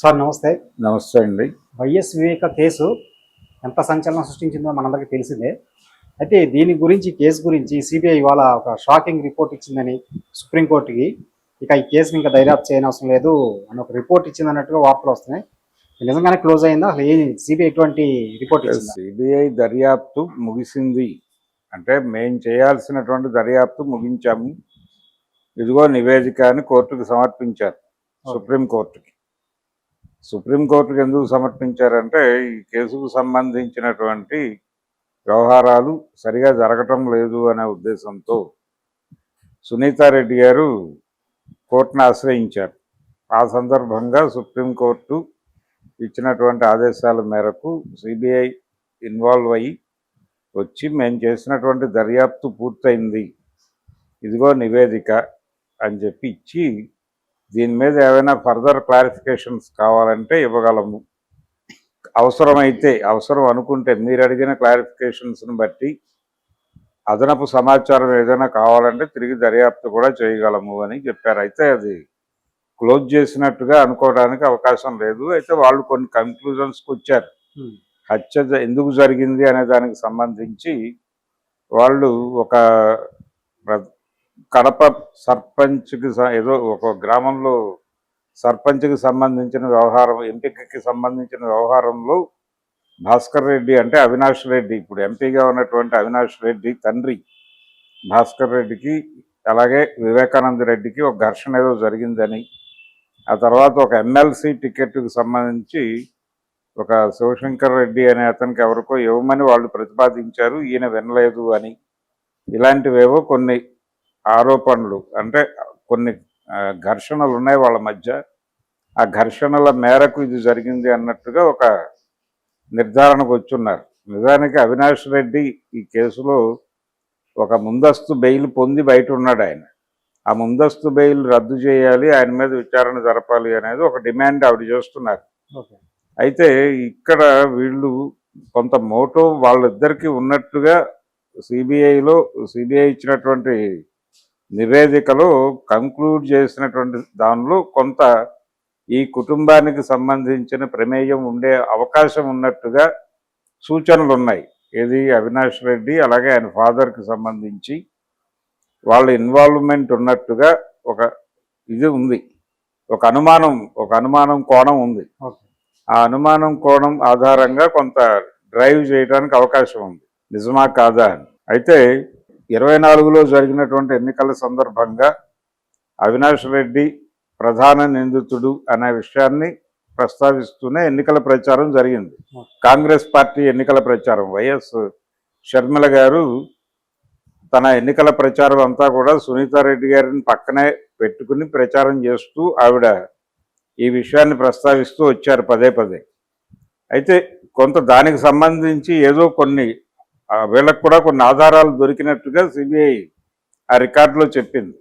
Sir నమస్తే. నమస్తే అండి. వైఎస్ వివేక కేసు ఎంత సంచలనం సృష్టించిందో మనందరికీ తెలిసిందే. అయితే దీని గురించి కేసు గురించి సిబిఐ ఇవాళ ఒక షాకింగ్ రిపోర్ట్ ఇచ్చిందని సుప్రీంకోర్టుకి. ఇక ఈ కేసుని ఇంకా దర్యాప్తు చేయనవసరం లేదు అని ఒక రిపోర్ట్ ఇచ్చింది అన్నట్టుగా వార్తలు వస్తున్నాయి. నిజంగానే క్లోజ్ అయిందా? అసలు ఏ సిబిఐ ఎటువంటి రిపోర్ట్ ఇచ్చిందా? సిబిఐ దర్యాప్తు ముగిసింది. అంటే మేం చేయాల్సినటువంటి దర్యాప్తు ముగించాము. ఇదిగో నివేదిక అని కోర్టుకు సమర్పించారు సుప్రీం సుప్రీంకోర్టుకు ఎందుకు సమర్పించారంటే ఈ కేసుకు సంబంధించినటువంటి వ్యవహారాలు సరిగా జరగటం లేదు అనే ఉద్దేశంతో సునీతారెడ్డి గారు కోర్టును ఆశ్రయించారు. ఆ సందర్భంగా సుప్రీంకోర్టు ఇచ్చినటువంటి ఆదేశాల మేరకు సిబిఐ ఇన్వాల్వ్ అయ్యి వచ్చి మేము చేసినటువంటి దర్యాప్తు పూర్తయింది. ఇదిగో నివేదిక అని చెప్పి ఇచ్చి దీని మీద ఏమైనా ఫర్దర్ క్లారిఫికేషన్స్ కావాలంటే ఇవ్వగలము. అవసరమైతే అవసరం అనుకుంటే మీరు అడిగిన క్లారిఫికేషన్స్ని బట్టి అదనపు సమాచారం ఏదైనా కావాలంటే తిరిగి దర్యాప్తు కూడా చేయగలము అని చెప్పారు. అయితే అది క్లోజ్ చేసినట్టుగా అనుకోవడానికి అవకాశం లేదు. అయితే వాళ్ళు కొన్ని కంక్లూజన్స్కి వచ్చారు. హత్య ఎందుకు జరిగింది అనే దానికి సంబంధించి వాళ్ళు ఒక కడప సర్పంచ్కి స- ఏదో ఒక గ్రామంలో సర్పంచ్కి సంబంధించిన వ్యవహారం ఎంపికకి సంబంధించిన వ్యవహారంలో భాస్కర్ రెడ్డి అంటే అవినాష్ రెడ్డి. ఇప్పుడు ఎంపీగా ఉన్నటువంటి అవినాష్ రెడ్డి తండ్రి భాస్కర్ రెడ్డికి అలాగే వివేకానంద రెడ్డికి ఒక ఘర్షణ ఏదో జరిగిందని. ఆ తర్వాత ఒక ఎమ్మెల్సీ టికెట్కి సంబంధించి ఒక శివశంకర్ రెడ్డి అనే అతనికి ఎవరికో ఇవ్వమని వాళ్ళు ప్రతిపాదించారు. ఈయన వినలేదు అని. ఇలాంటివేవో కొన్ని ఆరోపణలు. అంటే కొన్ని ఘర్షణలు ఉన్నాయి వాళ్ళ మధ్య. ఆ ఘర్షణల మేరకు ఇది జరిగింది అన్నట్టుగా ఒక నిర్ధారణకు వచ్చున్నారు. నిజానికి అవినాష్ రెడ్డి ఈ కేసులో ఒక ముందస్తు బెయిల్ పొంది బయట ఉన్నాడు ఆయన. ఆ ముందస్తు బెయిల్ రద్దు చేయాలి ఆయన మీద విచారణ జరపాలి అనేది ఒక డిమాండ్ ఆవిడ చేస్తున్నారు. అయితే ఇక్కడ వీళ్ళు కొంత మోటో వాళ్ళిద్దరికి ఉన్నట్టుగా సిబిఐలో సిబిఐ ఇచ్చినటువంటి నివేదికలో కంక్లూడ్ చేసినటువంటి దానిలో కొంత ఈ కుటుంబానికి సంబంధించిన ప్రమేయం ఉండే అవకాశం ఉన్నట్టుగా సూచనలు ఉన్నాయి. ఏది అవినాష్ రెడ్డి అలాగే ఆయన ఫాదర్కి సంబంధించి వాళ్ళ ఇన్వాల్వ్మెంట్ ఉన్నట్టుగా ఒక ఇది ఉంది. ఒక అనుమానం ఒక అనుమానం కోణం ఉంది. ఆ అనుమానం కోణం ఆధారంగా కొంత డ్రైవ్ చేయడానికి అవకాశం ఉంది. నిజమా కాదా అని. అయితే ఇరవై నాలుగులో జరిగినటువంటి ఎన్నికల సందర్భంగా అవినాష్ రెడ్డి ప్రధాన నిందితుడు అనే విషయాన్ని ప్రస్తావిస్తూనే ఎన్నికల ప్రచారం జరిగింది. కాంగ్రెస్ పార్టీ ఎన్నికల ప్రచారం వైఎస్ షర్మిల గారు తన ఎన్నికల ప్రచారం అంతా కూడా సునీతారెడ్డి గారిని పక్కనే పెట్టుకుని ప్రచారం చేస్తూ ఆవిడ ఈ విషయాన్ని ప్రస్తావిస్తూ వచ్చారు పదే పదే. అయితే కొంత దానికి సంబంధించి ఏదో కొన్ని వీళ్ళకు కూడా కొన్ని ఆధారాలు దొరికినట్టుగా సిబిఐ ఆ రికార్డులో చెప్పింది.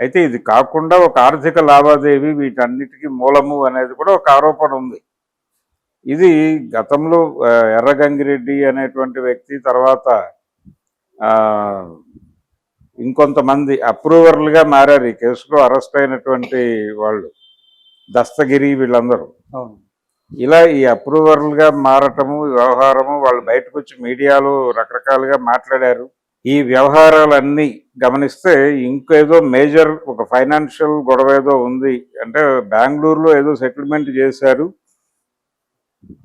అయితే ఇది కాకుండా ఒక ఆర్థిక లావాదేవీ వీటన్నిటికీ మూలము అనేది కూడా ఒక ఆరోపణ ఉంది. ఇది గతంలో ఎర్రగంగిరెడ్డి అనేటువంటి వ్యక్తి తర్వాత ఇంకొంతమంది అప్రూవర్లుగా మారారు. ఈ కేసులో అరెస్ట్ అయినటువంటి వాళ్ళు దస్తగిరి వీళ్ళందరూ. ఇలా ఈ అప్రూవర్లుగా మారటము వ్యవహారము వాళ్ళు బయటకు వచ్చి మీడియాలో రకరకాలుగా మాట్లాడారు. ఈ వ్యవహారాలన్నీ గమనిస్తే ఇంకేదో మేజర్ ఒక ఫైనాన్షియల్ గొడవ ఏదో ఉంది. అంటే బెంగళూరులో ఏదో సెటిల్మెంట్ చేశారు.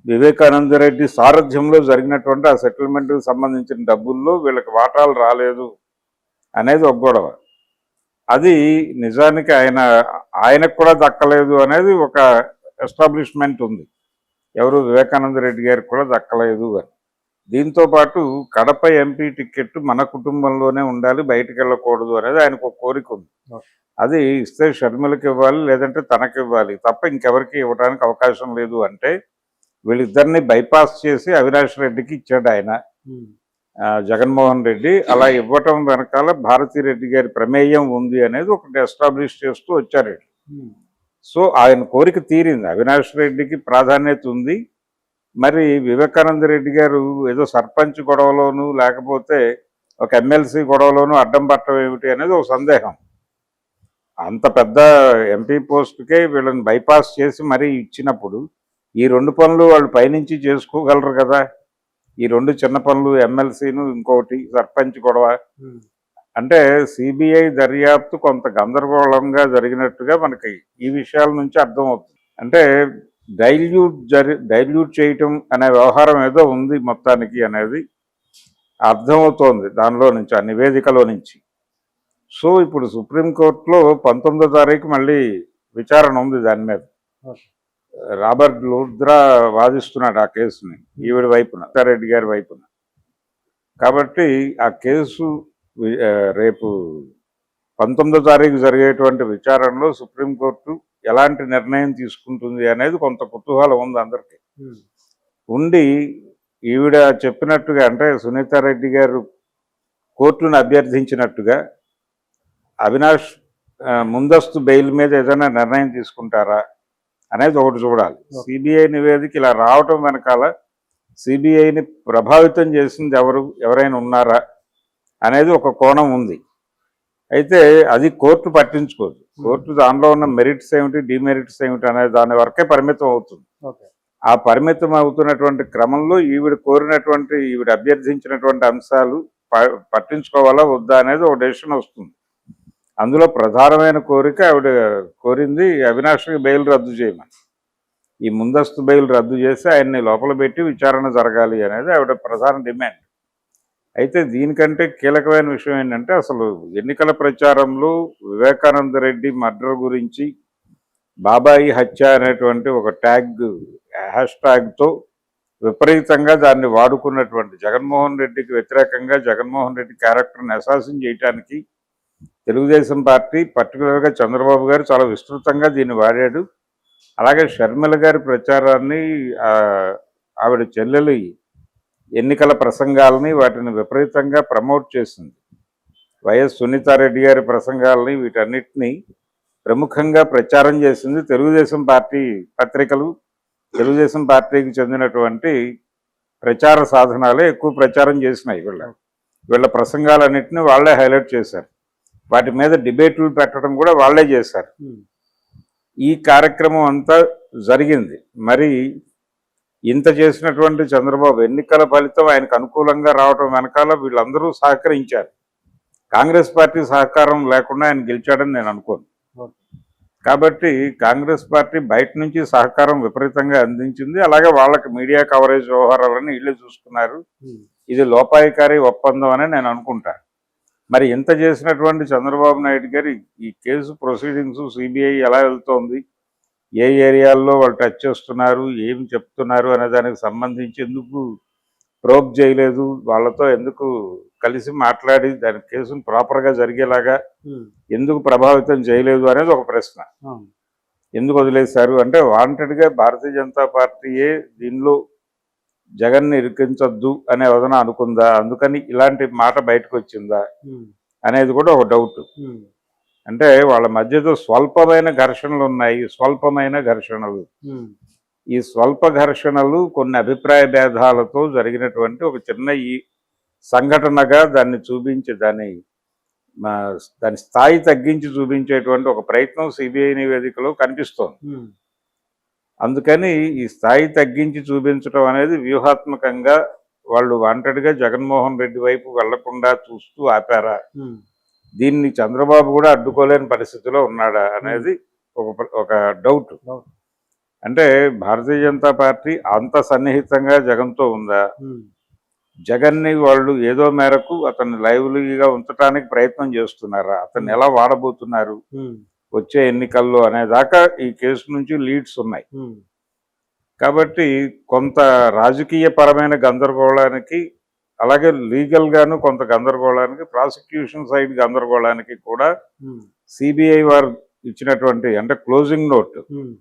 వివేకానంద రెడ్డి సారథ్యంలో జరిగినటువంటి ఆ సెటిల్మెంట్కి సంబంధించిన డబ్బుల్లో వీళ్ళకి వాటాలు రాలేదు అనేది ఒక గొడవ. అది నిజానికి ఆయన ఆయనకు కూడా దక్కలేదు అనేది ఒక ఎస్టాబ్లిష్మెంట్ ఉంది. ఎవరు వివేకానంద రెడ్డి గారికి కూడా దక్కలేదు అని. దీంతో పాటు కడప ఎంపీ టికెట్ మన కుటుంబంలోనే ఉండాలి బయటికి వెళ్ళకూడదు అనేది ఆయనకు ఒక కోరిక ఉంది. అది ఇస్తే షర్మిలకి ఇవ్వాలి లేదంటే తనకి ఇవ్వాలి తప్ప ఇంకెవరికి ఇవ్వడానికి అవకాశం లేదు అంటే వీళ్ళిద్దరిని బైపాస్ చేసి అవినాష్ రెడ్డికి ఇచ్చాడు ఆయన. జగన్మోహన్ రెడ్డి అలా ఇవ్వటం వెనకాల భారతీ రెడ్డి గారి ప్రమేయం ఉంది అనేది ఒకటి ఎస్టాబ్లిష్ చేస్తూ వచ్చారు సో ఆయన కోరిక తీరింది. అవినాష్ రెడ్డికి ప్రాధాన్యత ఉంది. మరి వివేకానంద రెడ్డి గారు ఏదో సర్పంచ్ గొడవలోను లేకపోతే ఒక ఎమ్మెల్సీ గొడవలోను అడ్డం పట్టడం ఏమిటి అనేది ఒక సందేహం. అంత పెద్ద ఎంపీ పోస్ట్కే వీళ్ళని బైపాస్ చేసి మరీ ఇచ్చినప్పుడు ఈ రెండు పనులు వాళ్ళు పైనుంచి చేసుకోగలరు కదా? ఈ రెండు చిన్న పనులు ఎమ్మెల్సీను ఇంకోటి సర్పంచ్ గొడవ. అంటే సిబిఐ దర్యాప్తు కొంత గందరగోళంగా జరిగినట్టుగా మనకి ఈ విషయాల నుంచి అర్థమవుతుంది. అంటే డైల్యూట్ జరి డైల్యూట్ చేయటం అనే వ్యవహారం ఏదో ఉంది మొత్తానికి అనేది అర్థమవుతోంది దానిలో నుంచి ఆ నివేదికలో నుంచి. సో ఇప్పుడు సుప్రీంకోర్టులో పంతొమ్మిదో తారీఖు మళ్ళీ విచారణ ఉంది దాని మీద. రాబర్ట్ లూద్రా వాదిస్తున్నాడు ఆ కేసుని ఈవిడ వైపున రెడ్డి గారి వైపున. కాబట్టి ఆ కేసు రేపు పంతొమ్మిదో తారీఖు జరిగేటువంటి విచారణలో సుప్రీంకోర్టు ఎలాంటి నిర్ణయం తీసుకుంటుంది అనేది కొంత కుతూహలం ఉంది అందరికీ. ఉండి ఈవిడ చెప్పినట్టుగా అంటే సునీతారెడ్డి గారు కోర్టును అభ్యర్థించినట్టుగా అవినాష్ ముందస్తు బెయిల్ మీద ఏదైనా నిర్ణయం తీసుకుంటారా అనేది ఒకటి చూడాలి. సిబిఐ నివేదిక ఇలా రావటం వెనకాల సిబిఐని ప్రభావితం చేసింది ఎవరు ఎవరైనా ఉన్నారా? అనేది ఒక కోణం ఉంది. అయితే అది కోర్టు పట్టించుకోదు. కోర్టు దానిలో ఉన్న మెరిట్స్ ఏమిటి డిమెరిట్స్ ఏమిటి అనే దాని వరకే పరిమితం అవుతుంది. ఆ పరిమితం అవుతున్నటువంటి క్రమంలో ఈవిడ కోరినటువంటి ఈవిడ అభ్యర్థించినటువంటి అంశాలు పట్టించుకోవాలా వద్దా అనేది ఒక డెసిషన్ వస్తుంది. అందులో ప్రధానమైన కోరిక ఆవిడ కోరింది అవినాష్కి బెయిల్ రద్దు చేయమని. ఈ ముందస్తు బెయిల్ రద్దు చేసి ఆయన్ని లోపల పెట్టి విచారణ జరగాలి అనేది ఆవిడ ప్రధాన డిమాండ్. అయితే దీనికంటే కీలకమైన విషయం ఏంటంటే అసలు ఎన్నికల ప్రచారంలో వివేకానంద రెడ్డి మర్డర్ గురించి బాబాయి హత్య అనేటువంటి ఒక ట్యాగ్ హ్యాష్ ట్యాగ్తో విపరీతంగా దాన్ని వాడుకున్నటువంటి జగన్మోహన్ రెడ్డికి వ్యతిరేకంగా జగన్మోహన్ రెడ్డి క్యారెక్టర్ని అసాసిన్ చేయడానికి తెలుగుదేశం పార్టీ పర్టికులర్గా చంద్రబాబు గారు చాలా విస్తృతంగా దీన్ని వాడాడు. అలాగే షర్మిల గారి ప్రచారాన్ని ఆవిడ చెల్లెలి ఎన్నికల ప్రసంగాలని వాటిని విపరీతంగా ప్రమోట్ చేసింది. వైఎస్ సునీతారెడ్డి గారి ప్రసంగాలని వీటన్నిటిని ప్రముఖంగా ప్రచారం చేసింది తెలుగుదేశం పార్టీ పత్రికలు. తెలుగుదేశం పార్టీకి చెందినటువంటి ప్రచార సాధనాలే ఎక్కువ ప్రచారం చేసినాయి వీళ్ళ. వీళ్ళ ప్రసంగాలన్నింటినీ వాళ్ళే హైలైట్ చేశారు. వాటి మీద డిబేట్లు పెట్టడం కూడా వాళ్ళే చేశారు. ఈ కార్యక్రమం అంతా జరిగింది. మరి ఇంత చేసినటువంటి చంద్రబాబు ఎన్నికల ఫలితం ఆయనకు అనుకూలంగా రావడం వెనకాల వీళ్ళందరూ సహకరించారు. కాంగ్రెస్ పార్టీ సహకారం లేకుండా ఆయన గెలిచాడని నేను అనుకోను. కాబట్టి కాంగ్రెస్ పార్టీ బయట నుంచి సహకారం విపరీతంగా అందించింది. అలాగే వాళ్ళకి మీడియా కవరేజ్ వ్యవహారాలని వీళ్ళే చూసుకున్నారు. ఇది లోపాయికారి ఒప్పందం అని నేను అనుకుంటా. మరి ఇంత చేసినటువంటి చంద్రబాబు నాయుడు గారి ఈ కేసు ప్రొసీడింగ్స్ సిబిఐ ఎలా వెళ్తోంది? ఏ ఏరియాల్లో వాళ్ళు టచ్ చేస్తున్నారు ఏమి చెప్తున్నారు అనే దానికి సంబంధించి ఎందుకు ప్రోబ్ చేయలేదు? వాళ్ళతో ఎందుకు కలిసి మాట్లాడి దాని కేసును ప్రాపర్గా జరిగేలాగా ఎందుకు ప్రభావితం చేయలేదు అనేది ఒక ప్రశ్న. ఎందుకు వదిలేశారు? అంటే వాంటెడ్గా భారతీయ జనతా పార్టీయే దీనిలో జగన్ని ఇరికించొద్దు అనే వదన అనుకుందా? అందుకని ఇలాంటి మాట బయటకు వచ్చిందా అనేది కూడా ఒక డౌట్. అంటే వాళ్ళ మధ్యలో స్వల్పమైన ఘర్షణలు ఉన్నాయి స్వల్పమైన ఘర్షణలు. ఈ స్వల్ప ఘర్షణలు కొన్ని అభిప్రాయ భేదాలతో జరిగినటువంటి ఒక చిన్న ఈ సంఘటనగా దాన్ని చూపించి దాన్ని దాని స్థాయి తగ్గించి చూపించేటువంటి ఒక ప్రయత్నం సిబిఐ నివేదికలో కనిపిస్తోంది. అందుకని ఈ స్థాయి తగ్గించి చూపించడం అనేది వ్యూహాత్మకంగా వాళ్ళు వాంటెడ్గా జగన్మోహన్ రెడ్డి వైపు వెళ్ళకుండా చూస్తూ ఆపారా? దీన్ని చంద్రబాబు కూడా అడ్డుకోలేని పరిస్థితిలో ఉన్నాడా అనేది ఒక ఒక డౌట్. అంటే భారతీయ జనతా పార్టీ అంత సన్నిహితంగా జగన్తో ఉందా? జగన్ని వాళ్ళు ఏదో మేరకు అతన్ని లైవ్లీగా ఉంచడానికి ప్రయత్నం చేస్తున్నారా? అతన్ని ఎలా వాడబోతున్నారు? వచ్చే ఎన్నికల్లో అనేదాకా ఈ కేసు నుంచి లీడ్స్ ఉన్నాయి. కాబట్టి కొంత రాజకీయ పరమైన గందరగోళానికి అలాగే లీగల్ గాను కొంత గందరగోళానికి ప్రాసిక్యూషన్ సైడ్ గందరగోళానికి కూడా సిబిఐ వారు ఇచ్చినటువంటి అంటే క్లోజింగ్ నోట్ ఉమ్,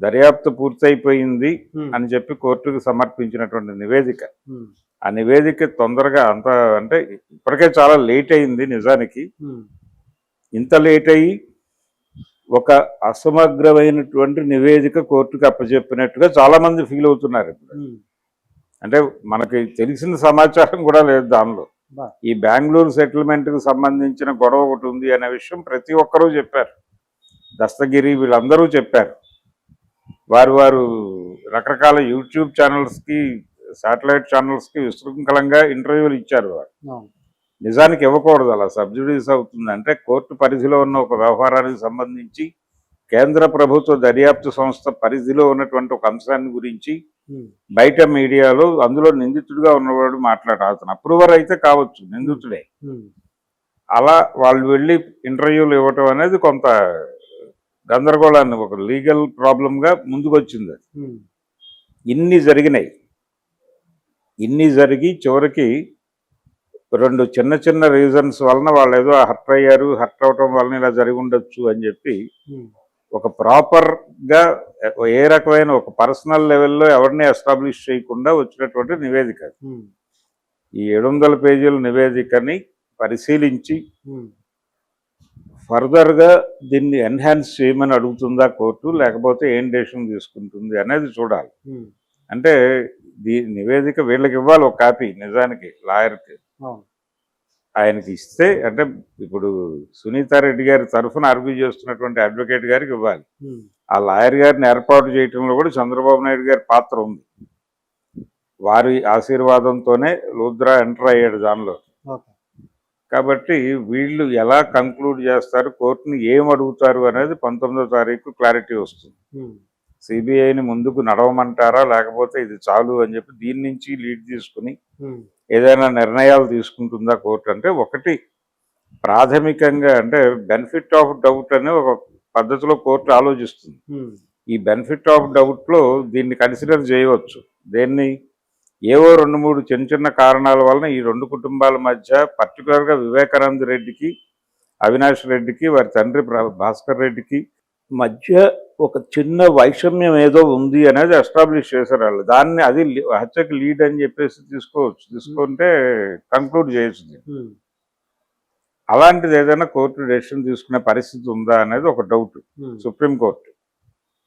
దర్యాప్తు పూర్తయిపోయింది ఉమ్, అని చెప్పి కోర్టుకు సమర్పించినటువంటి నివేదిక. ఆ నివేదిక తొందరగా అంత అంటే ఇప్పటికే చాలా లేట్ అయింది నిజానికి. ఇంత లేట్ అయ్యి ఒక అసమగ్రమైనటువంటి నివేదిక కోర్టుకు అప్పచెప్పినట్టుగా చాలా మంది ఫీల్ అవుతున్నారు ఇప్పుడు. అంటే మనకి తెలిసిన సమాచారం కూడా లేదు దానిలో. ఈ బెంగళూరు సెటిల్మెంట్కు సంబంధించిన గొడవ ఒకటి ఉంది అనే విషయం ప్రతి ఒక్కరూ చెప్పారు. దస్తగిరి వీళ్ళందరూ చెప్పారు. వారు వారు రకరకాల యూట్యూబ్ ఛానల్స్కి శాటిలైట్ ఛానల్స్కి విశృంఖలంగా ఇంటర్వ్యూలు ఇచ్చారు వారు. నిజానికి ఇవ్వకూడదు అలా సబ్సిడీస్ అవుతుంది. అంటే కోర్టు పరిధిలో ఉన్న ఒక వ్యవహారానికి సంబంధించి కేంద్ర ప్రభుత్వ దర్యాప్తు సంస్థ పరిధిలో ఉన్నటువంటి ఒక అంశాన్ని గురించి బయట మీడియాలో అందులో నిందితుడిగా ఉన్నవాడు మాట్లాడారు అతను అప్రూవర్ అయితే కావచ్చు నిందితుడే. ఉమ్, అలా వాళ్ళు వెళ్ళి ఇంటర్వ్యూలు ఇవ్వటం అనేది కొంత గందరగోళాన్ని ఒక లీగల్ ప్రాబ్లంగా ముందుకొచ్చింది అది. ఉమ్, ఇన్ని జరిగినాయి. ఇన్ని జరిగి చివరికి రెండు చిన్న చిన్న రీజన్స్ వలన వాళ్ళు ఏదో హర్ట్ అయ్యారు హర్ట్ అవటం వలన ఇలా జరిగి ఉండొచ్చు అని చెప్పి ఒక ప్రాపర్గా ఏ రకమైన ఒక పర్సనల్ లెవెల్లో ఎవరిని ఎస్టాబ్లిష్ చేయకుండా వచ్చినటువంటి నివేదిక ఈ ఏడు వందల పేజీల నివేదికని పరిశీలించి ఫర్దర్గా దీన్ని ఎన్హాన్స్ చేయమని అడుగుతుందా కోర్టు లేకపోతే ఏం డెసిషన్ తీసుకుంటుంది అనేది చూడాలి. అంటే దీ నివేదిక వీళ్ళకి ఇవ్వాలి ఒక కాపీ నిజానికి లాయర్కి. ఆయనకి ఇస్తే అంటే ఇప్పుడు సునీతారెడ్డి గారి తరఫున ఆర్గ్యూ చేస్తున్నటువంటి అడ్వకేట్ గారికి ఇవ్వాలి. ఆ లాయర్ గారిని ఏర్పాటు చేయటంలో కూడా చంద్రబాబు నాయుడు గారి పాత్ర ఉంది. వారి ఆశీర్వాదంతోనే లుద్రా ఎంటర్ అయ్యాడు దానిలో. కాబట్టి వీళ్ళు ఎలా కంక్లూడ్ చేస్తారు కోర్టుని ఏం అడుగుతారు అనేది పంతొమ్మిదో తారీఖు క్లారిటీ వస్తుంది. సిబిఐని ముందుకు నడవమంటారా లేకపోతే ఇది చాలు అని చెప్పి దీని నుంచి లీడ్ తీసుకుని ఏదైనా నిర్ణయాలు తీసుకుంటుందా కోర్టు అంటే ఒకటి ప్రాథమికంగా అంటే బెనిఫిట్ ఆఫ్ డౌట్ అనే ఒక పద్ధతిలో కోర్టు ఆలోచిస్తుంది. ఉమ్, ఈ బెనిఫిట్ ఆఫ్ డౌట్లో దీన్ని కన్సిడర్ చేయవచ్చు. దేన్ని? ఏవో రెండు మూడు చిన్న చిన్న కారణాల వలన ఈ రెండు కుటుంబాల మధ్య పర్టికులర్గా వివేకానంద రెడ్డికి అవినాష్ రెడ్డికి వారి తండ్రి భాస్కర్ రెడ్డికి మధ్య ఒక చిన్న వైషమ్యం ఏదో ఉంది అనేది ఎస్టాబ్లిష్ చేశారు వాళ్ళు. దాన్ని అది హత్యకి లీడ్ అని చెప్పేసి తీసుకోవచ్చు తీసుకుంటే కంక్లూడ్ చేయొచ్చు అలాంటిది ఏదైనా కోర్టు డెసిషన్ తీసుకునే పరిస్థితి ఉందా అనేది ఒక డౌట్. సుప్రీంకోర్టు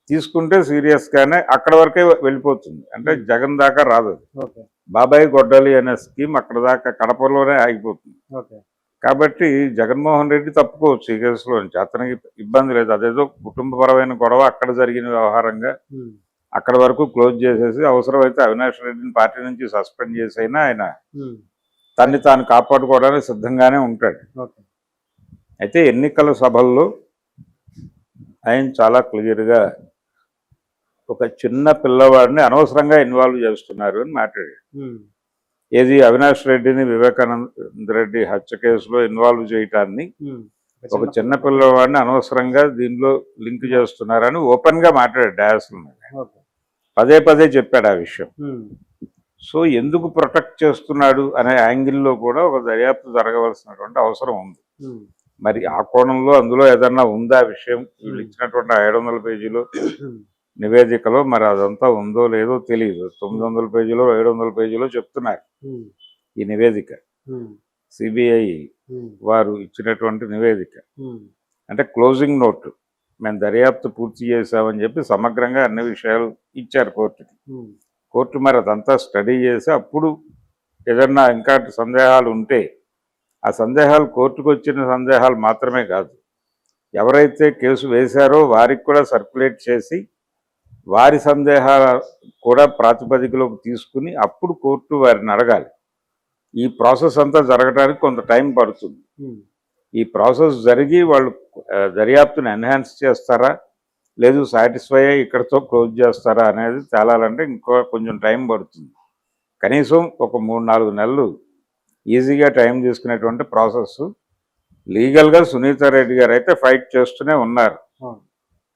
తీసుకుంటే సీరియస్గానే అక్కడ వరకే వెళ్ళిపోతుంది. అంటే జగన్ దాకా రాదు బాబాయ్ గొడ్డలి అనే స్కీమ్ అక్కడ దాకా కడపలోనే ఆగిపోతుంది. ఓకే. కాబట్టి జగన్మోహన్ రెడ్డి తప్పుకోవచ్చు ఈ కేసులో. నుంచి అతనికి ఇబ్బంది లేదు. అదేదో కుటుంబపరమైన గొడవ అక్కడ జరిగిన వ్యవహారంగా అక్కడ వరకు క్లోజ్ చేసేసి అవసరమైతే అవినాష్ రెడ్డిని పార్టీ నుంచి సస్పెండ్ చేసైనా ఆయన తన్ని తాను కాపాడుకోవడానికి సిద్ధంగానే ఉంటాడు. అయితే ఎన్నికల సభల్లో ఆయన చాలా క్లియర్గా ఒక చిన్న పిల్లవాడిని అనవసరంగా ఇన్వాల్వ్ చేస్తున్నారు అని మాట్లాడాడు. ఏది అవినాష్ రెడ్డిని వివేకానంద రెడ్డి హత్య కేసులో ఇన్వాల్వ్ చేయటాన్ని ఒక చిన్న పిల్లవాడిని అనవసరంగా దీనిలో లింక్ చేస్తున్నారని ఓపెన్గా మాట్లాడాడు ఓకే. పదే పదే చెప్పాడు ఆ విషయం. సో ఎందుకు ప్రొటెక్ట్ చేస్తున్నాడు అనే యాంగిల్లో కూడా ఒక దర్యాప్తు జరగవలసినటువంటి అవసరం ఉంది. మరి ఆ కోణంలో అందులో ఏదన్నా ఉందా విషయం? వీళ్ళు ఇచ్చినటువంటి ఏడు వందల పేజీలో నివేదికలో మరి అదంతా ఉందో లేదో తెలియదు తొమ్మిది వందల పేజీలో ఏడు వందల పేజీలో చెప్తున్నారు. ఈ నివేదిక. సిబిఐ వారు ఇచ్చినటువంటి నివేదిక. అంటే క్లోజింగ్ నోట్. మేము దర్యాప్తు పూర్తి చేశామని చెప్పి సమగ్రంగా అన్ని విషయాలు ఇచ్చారు కోర్టుకి. కోర్టు మరి అదంతా స్టడీ చేసి అప్పుడు ఏదన్నా ఇంకా సందేహాలు ఉంటే ఆ సందేహాలు కోర్టుకు వచ్చిన సందేహాలు మాత్రమే కాదు. ఎవరైతే కేసు వేశారో వారికి కూడా సర్క్యులేట్ చేసి వారి సందేహాల కూడా ప్రాతిపదికలోకి తీసుకుని అప్పుడు కోర్టు వారిని అడగాలి. ఈ ప్రాసెస్ అంతా జరగడానికి కొంత టైం పడుతుంది. ఉమ్, ఈ ప్రాసెస్ జరిగి వాళ్ళు దర్యాప్తుని ఎన్హాన్స్ చేస్తారా? లేదు సాటిస్ఫై అయ్యి ఇక్కడతో క్లోజ్ చేస్తారా అనేది తేలాలంటే ఇంకో కొంచెం టైం పడుతుంది. కనీసం ఒక మూడు నాలుగు నెలలు ఈజీగా టైం తీసుకునేటువంటి ప్రాసెస్ లీగల్గా సునీతా రెడ్డి గారు అయితే ఫైట్ చేస్తూనే ఉన్నారు.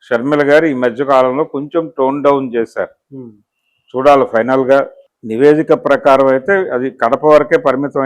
షర్మిల గారు ఈ మధ్య కాలంలో కొంచెం టోన్ డౌన్ చేశారు. చూడాలి ఫైనల్గా నివేదిక ప్రకారం అయితే అది కడప వరకే పరిమితం